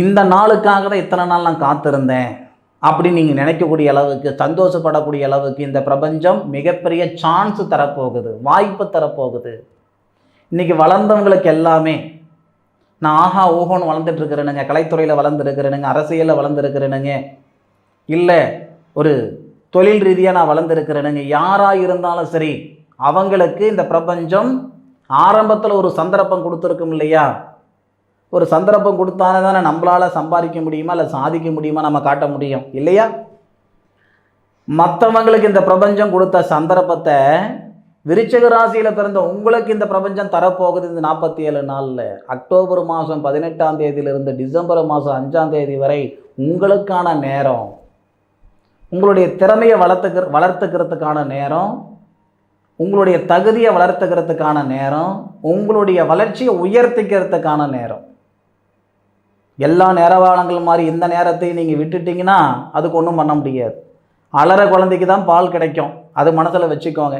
இந்த நாளுக்காக தான் இத்தனை நாள் நான் காத்திருந்தேன் அப்படின்னு நீங்கள் நினைக்கக்கூடிய அளவுக்கு சந்தோஷப்படக்கூடிய அளவுக்கு இந்த பிரபஞ்சம் மிகப்பெரிய சான்ஸ் தரப்போகுது வாய்ப்பு தரப்போகுது. இன்றைக்கி வளர்ந்தவங்களுக்கு எல்லாமே நான் ஆஹா ஓஹோன்னு வளர்ந்துட்டுருக்கிறேனுங்க கலைத்துறையில் வளர்ந்துருக்கிறேனுங்க அரசியலில் வளர்ந்துருக்கிறேனுங்க. இல்லை ஒரு தொழில் ரீதியாக நான் வளர்ந்துருக்கிறேனுங்க. யாராக இருந்தாலும் சரி அவங்களுக்கு இந்த பிரபஞ்சம் ஆரம்பத்தில் ஒரு சந்தர்ப்பம் கொடுத்துருக்கும் இல்லையா? ஒரு சந்தர்ப்பம் கொடுத்தானே தானே நம்மளால் சம்பாதிக்க முடியுமா இல்லை சாதிக்க முடியுமா நம்ம காட்ட முடியும் இல்லையா? மற்றவங்களுக்கு இந்த பிரபஞ்சம் கொடுத்த சந்தர்ப்பத்தை விருச்சக ராசியில் பிறந்த உங்களுக்கு இந்த பிரபஞ்சம் தரப்போகுது இந்த நாற்பத்தி ஏழு நாளில். அக்டோபர் மாதம் பதினெட்டாம் தேதியிலிருந்து டிசம்பர் மாதம் அஞ்சாம் தேதி வரை உங்களுக்கான நேரம். உங்களுடைய திறமையை வளர்த்துக்கிற வளர்த்துக்கிறதுக்கான நேரம். உங்களுடைய தகுதியை வளர்த்துக்கிறதுக்கான நேரம். உங்களுடைய வளர்ச்சியை உயர்த்திக்கிறதுக்கான நேரம். எல்லா நேரவாளங்கள் மாதிரி இந்த நேரத்தையும் நீங்கள் விட்டுட்டிங்கன்னா அதுக்கு ஒன்றும் பண்ண முடியாது. அலற குழந்தைக்கு தான் பால் கிடைக்கும். அது மனசில் வச்சுக்கோங்க.